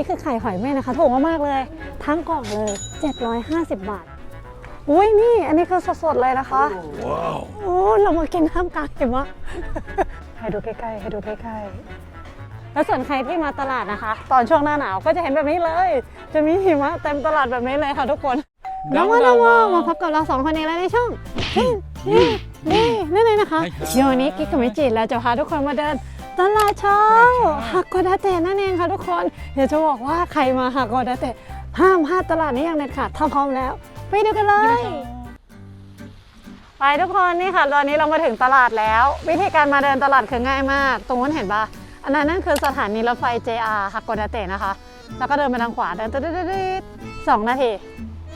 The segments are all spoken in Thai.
นี้คือไข่หอยเม่นนะคะถูกมากๆเลย ทั้งกล่องเลย 750 บาทอุ้ยนี่ อันนี้คือสดๆเลยนะคะโอ้เรามากินท่ามกลางหิมะให้ดูใกล้ๆให้ดูใกล้ๆแล้วส่วนใครที่มาตลาดนะคะ ตอนช่วงหน้าหนาวก็จะเห็นแบบนี้เลย จะมีหิมะเต็มตลาดแบบนี้เลยค่ะทุกคนน้องว่าน้องว่ามาพบกับเราสองคนเองแล้วในช่องนี่นี่นี่นั่นเลยนะคะใช่ครับเดี๋ยววันนี้กิ๊กกับมิจิเราจะพาทุกคนมาเดิน ตลาดเช้าฮักโกดาเตะนั่นเองค่ะทุกคนเดี๋ยวจะบอกว่าใครมาฮักโกดาเตะห้ามพลาดตลาดนี้อย่างเด็ดขาดถ้าพร้อมแล้ว ไปดูกันเลยไปทุกคนนี่ค่ะตอนนี้เรามาถึงตลาดแล้ว วิธีการมาเดินตลาดคือง่ายมาก ตรงนู้นเห็นปะอันนั้นนั่นคือสถานีรถไฟ JR ฮักโกดาเตะนะคะ แล้วก็เดินไปทางขวาเดินตึ๊ดๆๆๆสองนาที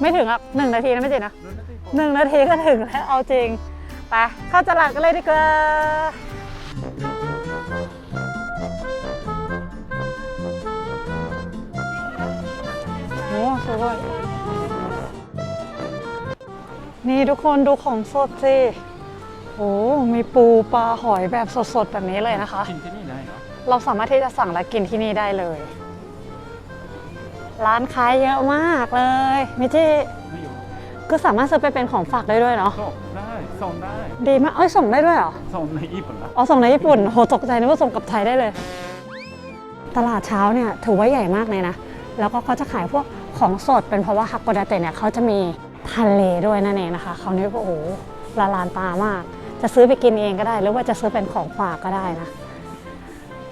ไม่ถึงอะหนึ่งนาทีนะไม่จริงนะหนึ่งนาทีก็ถึงแล้วเอาจริงไปเข้าตลาดกันเลยดีกว่า โอ้สวยนี่ทุกคนดูของสดสิโอ้มีปูปลาหอยแบบสดๆ แบบนี้เลยนะคะ กินที่นี่ได้เหรอเราสามารถที่จะสั่งและกินที่นี่ได้เลย ร้านขายเยอะมากเลยมิจิไม่อยู่ก็สามารถซื้อไปเป็นของฝากได้ด้วยเนาะส่งได้ส่งได้ดีมากเอ้ยส่งได้ด้วยเหรอ ส่งในญี่ปุ่นละอ๋อส่งในญี่ปุ่นโหตกใจนึกว่าส่งกลับไทยได้เลย ตลาดเช้าเนี่ยถือว่าใหญ่มากเลยนะ แล้วก็เขาจะขายพวก ของสดเป็นเพราะว่าฮักโกดาเตะเนี่ยเขาจะมีทะเลด้วยนั่นเองนะคะเขาเนี่ยโอ้โหละลานตามาก จะซื้อไปกินเองก็ได้ หรือว่าจะซื้อเป็นของฝากก็ได้นะ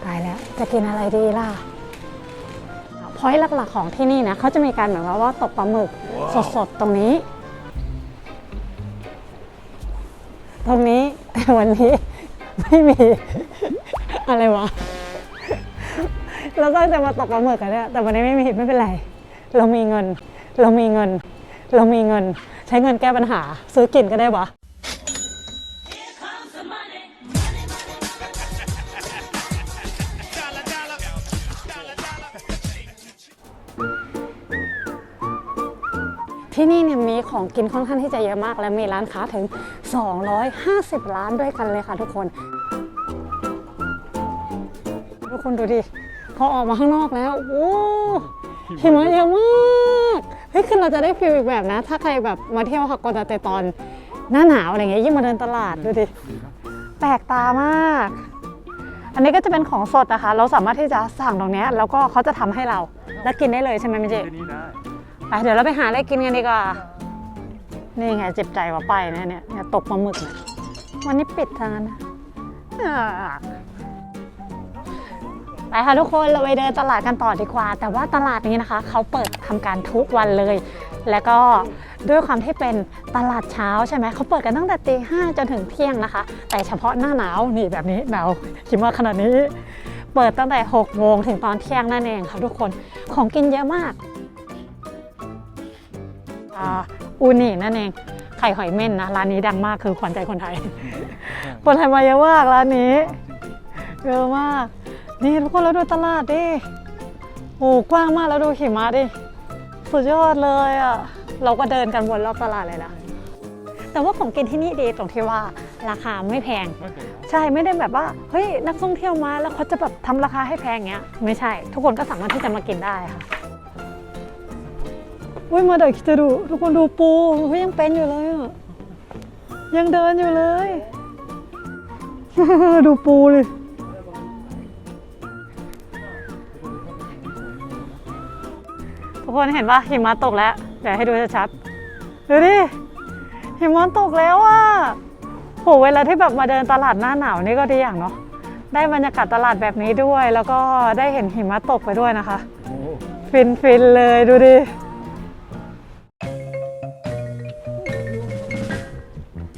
ตายแล้วจะกินอะไรดีล่ะพอยต์หลักๆของที่นี่นะเขาจะมีการเหมือนว่าว่าตกปลาหมึกสดๆตรงนี้ ตรงนี้แต่วันนี้ไม่มีอะไรวะเราก็จะมาตกปลาหมึกกันเนี่ยแต่วันนี้ไม่มีไม่เป็นไร เรามีเงิน เรามีเงิน เรามีเงิน ใช้เงินแก้ปัญหา ซื้อกินก็ได้วะที่นี่เนี่ยมีของกินค่อนข้างที่จะเยอะมาก และมีร้านค้าถึง 250 ร้านด้วยกันเลยค่ะทุกคนทุกคนดูดิพอออกมาข้างนอกแล้วโอ้ หิมะเยอะมากเฮ้ยคือเราจะได้ฟิลอีกแบบนะ ถ้าใครแบบมาเที่ยวฮากโกดาเตะตอนหน้าหนาวอะไรเงี้ยยิ่งมาเดินตลาดดูดิแปลกตามาก อันนี้ก็จะเป็นของสดนะคะ เราสามารถที่จะสั่งตรงเนี้ยแล้วก็เขาจะทำให้เราแล้วกินได้เลยใช่ไหมมิเจที่นี่ได้ไปเดี๋ยวเราไปหาอะไรกินกันดีกว่า นี่ไงเจ็บใจว่าไปนะเนี่ยเนี่ยตกปลาหมึกเนี่ยวันนี้ปิดทางนั้นนะอ่า ไปค่ะทุกคนเราไปเดินตลาดกันต่อดีกว่า แต่ว่าตลาดนี้นะคะเขาเปิดทำการทุกวันเลย แล้วก็ด้วยความที่เป็นตลาดเช้าใช่ไหมเขาเปิดกันตั้งแต่ตีห้าจนถึงเที่ยงนะคะ แต่เฉพาะหน้าหนาวนี่แบบนี้หนาวหิมะขนาดนี้ เปิดตั้งแต่6โมงถึงตอนเที่ยงนั่นเองค่ะทุกคนของกินเยอะมากอ่าอูนี่นั่นเองไข่หอยเม่นนะร้านนี้ดังมากคือขวัญใจคนไทย คนไทยมาเยอะมากร้านนี้เยอะมาก นี่ทุกคนเราดูตลาดดิโอ้กว้างมากแล้วดูหิมะดิ สุดยอดเลยอะ เราก็เดินกันวนรอบตลาดเลยนะ แต่ว่าของกินที่นี่ดีตรงที่ว่าราคาไม่แพงไม่เป็นไรใช่ไม่ได้แบบว่า เฮ้ย นักท่องเที่ยวมาแล้วเขาจะแบบทำราคาให้แพงเงี้ย ไม่ใช่ ทุกคนก็สามารถที่จะมากินได้ค่ะอุ้ยมาเดี๋ยวคิดจะดูทุกคนดูปูเฮ้ยยังเป็นอยู่เลยอะยังเดินอยู่เลย ดูปูเลย ทุกคนเห็นปะหิมะตกแล้ว เดี๋ยวให้ดูชัดๆดูดิหิมะตกแล้วอะโหเวลาที่แบบมาเดินตลาดหน้าหนาวนี่ก็ดีอย่างเนาะได้บรรยากาศตลาดแบบนี้ด้วย แล้วก็ได้เห็นหิมะตกไปด้วยนะคะ ฟินฟินเลยดูดิ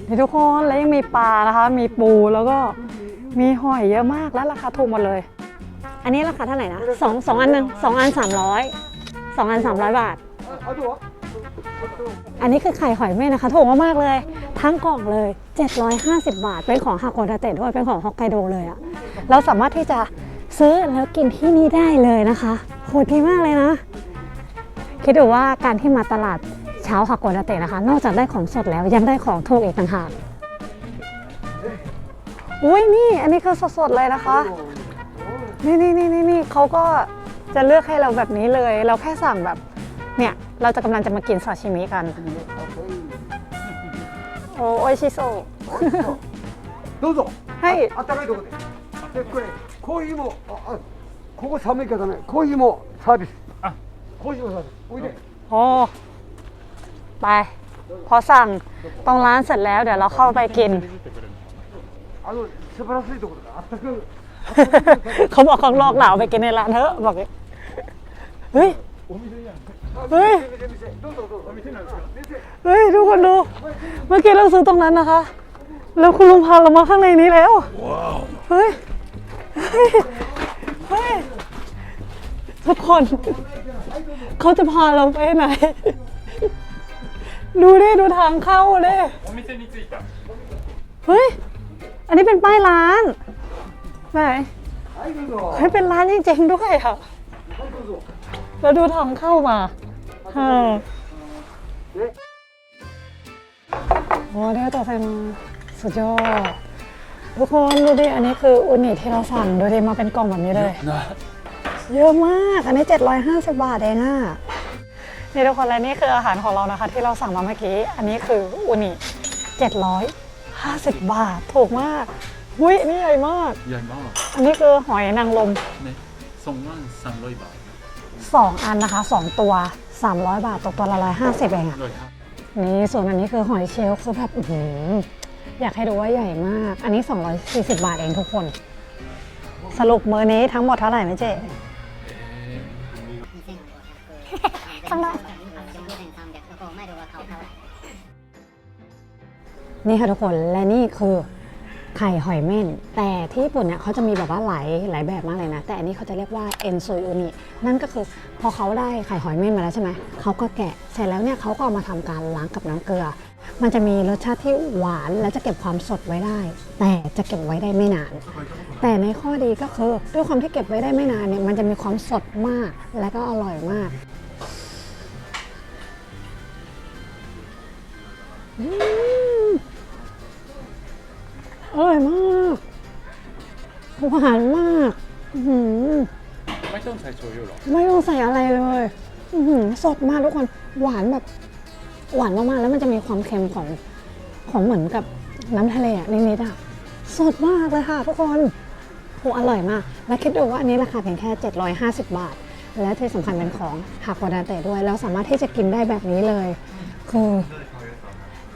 นี่ทุกคนแล้วยังมีปลานะคะ มีปูแล้วก็มีหอยเยอะมากแล้วราคาถูกหมดเลย อันนี้ราคาเท่าไหร่นะสองสองอันหนึ่งสองอันสามร้อย สองอันสามร้อยบาท อันนี้คือไข่หอยเม่นนะคะถูกมากๆเลย ทั้งกล่องเลย 750 บาท เป็นของฮากโกดาเตะด้วยเป็นของฮอกไกโดเลยอะเราสามารถที่จะซื้อแล้วกินที่นี่ได้เลยนะคะโหดดีมากเลยนะ คิดดูว่าการที่มาตลาดเช้าฮากโกดาเตะนะคะ นอกจากได้ของสดแล้วยังได้ของถูกอีกต่างหากอุ้ยนี่ อันนี้คือสดๆเลยนะคะ นี่นี่นี่นี่นี่เขาก็ จะเลือกให้เราแบบนี้เลย เราแค่สั่งแบบ เนี่ย เราจะกำลังจะมากินซาชิมิกัน โอ้โอชิโซ どうぞはいあったかいところででこれコーヒーもああここ寒いからねコーヒーもサービスあコーヒーもサービスおいで โอ้ไป พอสั่งตรงร้านเสร็จแล้วเดี๋ยวเราเข้าไปกิน あの素晴らしいところだあったかい เขาบอกข้างนอกเหล่าไปกินในร้านเถอะบอกอย่างงี้ เฮ้ยเฮ้ยเฮ้ยทุกคนดู เมื่อกี้เราซื้อตรงนั้นนะคะ แล้วคุณลุงพาเรามาข้างในนี้แล้วเฮ้ยเฮ้ยเฮ้ยทุกคนเขาจะพาเราไปไหน ดูดิดูทางเข้าเลยเฮ้ย อันนี้เป็นป้ายร้านไหนเฮ้เป็นร้านจริงๆด้วยอะ แล้วดูทองเข้ามาฮ่าโอ้ได้ต่อไฟมาสุดยอด ทุกคนดูดิ อันนี้คืออุนิที่เราสั่งดูดิ มาเป็นกล่องแบบนี้เลยเยอะมาก อันนี้ 750 บาทเองอะ นี่ทุกคนและนี่คืออาหารของเรานะคะ ที่เราสั่งมาเมื่อกี้ อันนี้คืออุนิ750 บาท ถูกมากหุ้ยนี่ใหญ่มาก ใหญ่มาก อันนี้คือหอยนางรม นี่ ส่งว่าสามร้อยบาทสองอันนะคะสองตัวสามร้อยบาทตกตัวละร้อยห้าสิบเองอะนี่ส่วนอันนี้คือหอยเชลล์คือแบบอือหืออยากให้ดูว่าใหญ่มาก อันนี้สองร้อยสี่สิบาทเองทุกคน สรุปมือนี้ทั้งหมดเท่าไหร่นะเจ๊นี่ค่ะทุกคนและนี่คือ ไข่หอยเม่น แต่ที่ญี่ปุ่นเนี่ยเขาจะมีแบบว่าหลายหลายแบบมากเลยนะ แต่อันนี้เขาจะเรียกว่าเอ็นโซยอุนินั่นก็คือพอเขาได้ไข่หอยเม่นมาแล้วใช่ไหมเขาก็แกะเสร็จแล้วเนี่ยเขาก็เอามาทำการล้างกับน้ำเกลือ มันจะมีรสชาติที่หวานและจะเก็บความสดไว้ได้ แต่จะเก็บไว้ได้ไม่นาน แต่ในข้อดีก็คือด้วยความที่เก็บไว้ได้ไม่นานเนี่ยมันจะมีความสดมากและก็อร่อยมากอื หวานมากอื้อหือไม่ต้องใส่โชยุหรอ ไม่ต้องใส่อะไรเลยอื้อหือสดมากทุกคน หวานแบบ หวานมากๆแล้วมันจะมีความเค็มของของเหมือนกับน้ำทะเลอะนิดๆอะสดมากเลยค่ะทุกคนโหอร่อยมาก และคิดดูว่าอันนี้ราคาเพียงแค่ 750 บาท และที่สำคัญเป็นของฮากวาดาเตะด้วย แล้วสามารถที่จะกินได้แบบนี้เลย คือ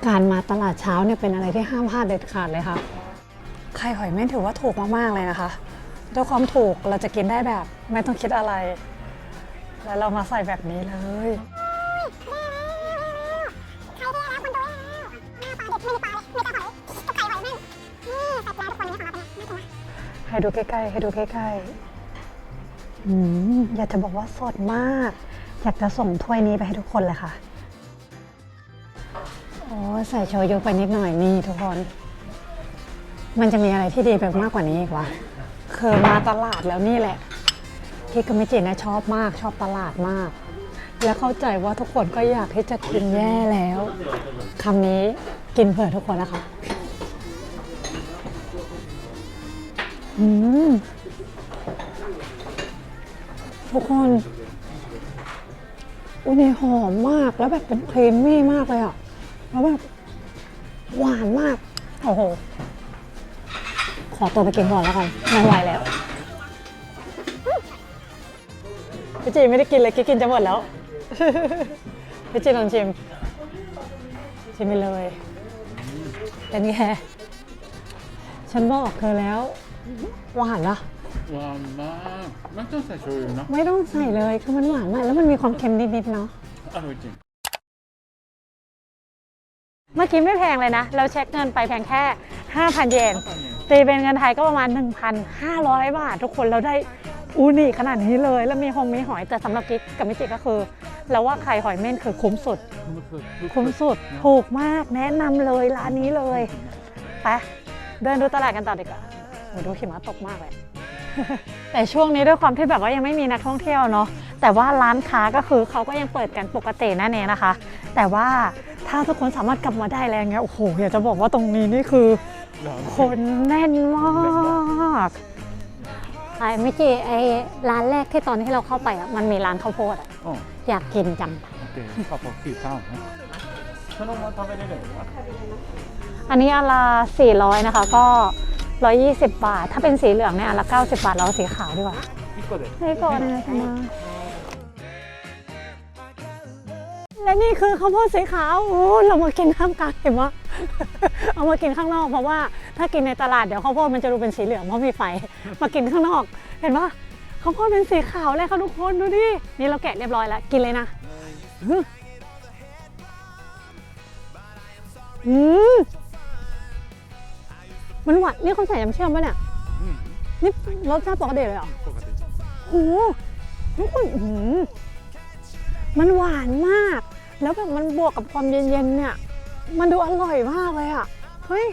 การมาตลาดเช้าเนี่ยเป็นอะไรที่ห้ามพลาดเด็ดขาดเลยค่ะ ไข่หอยเม่นถือว่าถูกมาก ๆ เลยนะคะด้วยความถูกเราจะกินได้แบบไม่ต้องคิดอะไร แล้วเรามาใส่แบบนี้เลยให้ดูใกล้ๆให้ดูใกล้ๆอืมอยากจะบอกว่าสดมาก อยากจะส่งถ้วยนี้ไปให้ทุกคนเลยค่ะ โอ้ใส่โชยุไปนิดหน่อยนี่ทุกคน มันจะมีอะไรที่ดีไปมากกว่านี้อีกวะคือมาตลาดแล้วนี่แหละ ที่กมิจินะชอบมากชอบตลาดมาก แล้วเข้าใจว่าทุกคนก็อยากที่จะกินแย่แล้วคำนี้กินเผื่อทุกคนนะคะอืมทุกคนอุ้ยหอมมากแล้วแบบเป็นครีมมี่มากเลยอะแล้วแบบหวานมาก โอ้โห ขอตัวไปกินก่อนแล้วกันไม่ไหวแล้วพี่จีไม่ได้กินเลยกินจะหมดแล้วพี่จีลองชิม ชิมไปเลยเป็นไงฉันบอกเธอแล้วหวานปะหวานมากไม่ต้องใส่โชยุเนาะไม่ต้องใส่เลยคือมันหวานมากแล้วมันมีความเค็มนิดๆเนาะอร่อยจริงเมื่อกี้ไม่แพงเลยนะ เราเช็คเงินไปแพงแค่ 5,000 เยน ตีเป็นเงินไทยก็ประมาณ 1,500 บาท ทุกคนเราได้อูนิขนาดนี้เลย แล้วมีหงมีหอยแต่สำหรับกิ๊กกับมิจิก็คือเราว่าไข่หอยเม่นคือคุ้มสุด คุ้มสุดถูกมากแนะนำเลยร้านนี้เลยไปเดินดูตลาดกันต่อดีกว่าโดูหิมะตกมากเลยแต่ช่วงนี้ด้วยความที่แบบว่ายังไม่มีนักท่องเที่ยวเนาะแต่ว่าร้านค้าก็คือเขาก็ยังเปิดกันปกตินั่นเองนะคะ แต่ว่าถ้าทุกคนสามารถกลับมาได้แล้วเงี้ยโอ้โหอยากจะบอกว่าตรงนี้นี่คือ คนแน่นมาก ไอ้เมื่อกี้ไอ้ร้านแรกที่ตอนที่เราเข้าไปอ่ะมันมีร้านข้าวโพดอ่ะ うん。 อยากกินจัง で、パパキータウンね。そのまま食べれるんですか อันนี้อันละ400 นะคะ ก็ 120 บาท ถ้าเป็นสีเหลืองเนี่ยอันละ 90 บาท เราเอาสีขาวดีกว่า 一個で。 ให้ก่อนนะมาและนี่คือข้าวโพดสีขาวโอ้เรามากินข้ามกลางเห็นไหม เอามากินข้างนอกเพราะว่าถ้ากินในตลาดเดี๋ยวข้าวโพดมันจะดูเป็นสีเหลืองเพราะมีไฟ มากินข้างนอก เห็นปะข้าวโพดเป็นสีขาวเลยค่ะทุกคนดูดิ นี่เราแกะเรียบร้อยแล้วกินเลยนะอื้ออืมมันหวานนี่เขาใส่น้ำเชื่อมปะเนี่ยうん。นี่รสชาติปกติเลยเหรอปกติโอ้โหทุกคนอื้อหือมันหวานมาก แล้วแบบมันบวกกับความเย็นๆเนี่ย มันดูอร่อยมากเลยอะ เฮ้ย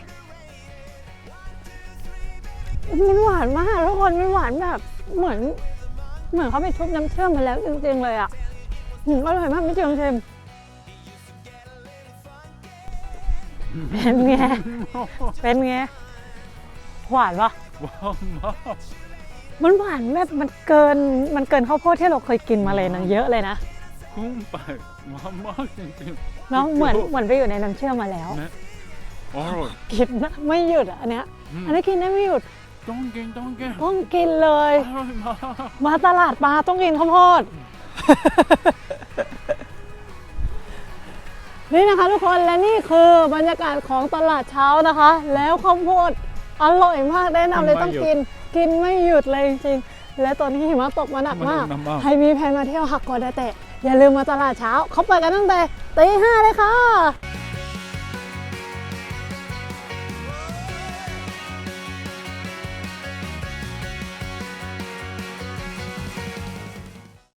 มันหวานมากทุกคนมันหวานแบบ เหมือน เหมือนเขาไปทุบน้ำเชื่อมมาแล้วจริงๆเลยอะอืมอร่อยมากไม่เจืองเค็มเป็นไง เป็นไง หวานปะมันหวานแบบมันเกิน มันเกินข้าวโพดที่เราเคยกินมาเลยนะเยอะเลยนะ กุ้งไปมามากจริงๆล้วเหมือนเหมือนไปอยู่ในน้ำเชื่อมมาแล้วอร่อย กินนะไม่หยุดอันเนี้ยอันนี้กินได้ไม่หยุดต้องกินต้องกินต้องกินเลย อร่อยมาก มาตลาดปลาต้องกินข้าวโพด นี่นะคะทุกคนและนี่คือบรรยากาศของตลาดเช้านะคะ แล้วข้าวโพดอร่อยมากแนะนำเลยต้องกิน กินไม่หยุดเลยจริงและตอนนี้หิมะตกมาหนักมาก มันหนักมาก ใครมีแพนมาเที่ยวหักกอดแตะ อย่าลืมมาตลาดเช้า เขาเปิดกันตั้งแต่ตีห้าเลยค่ะ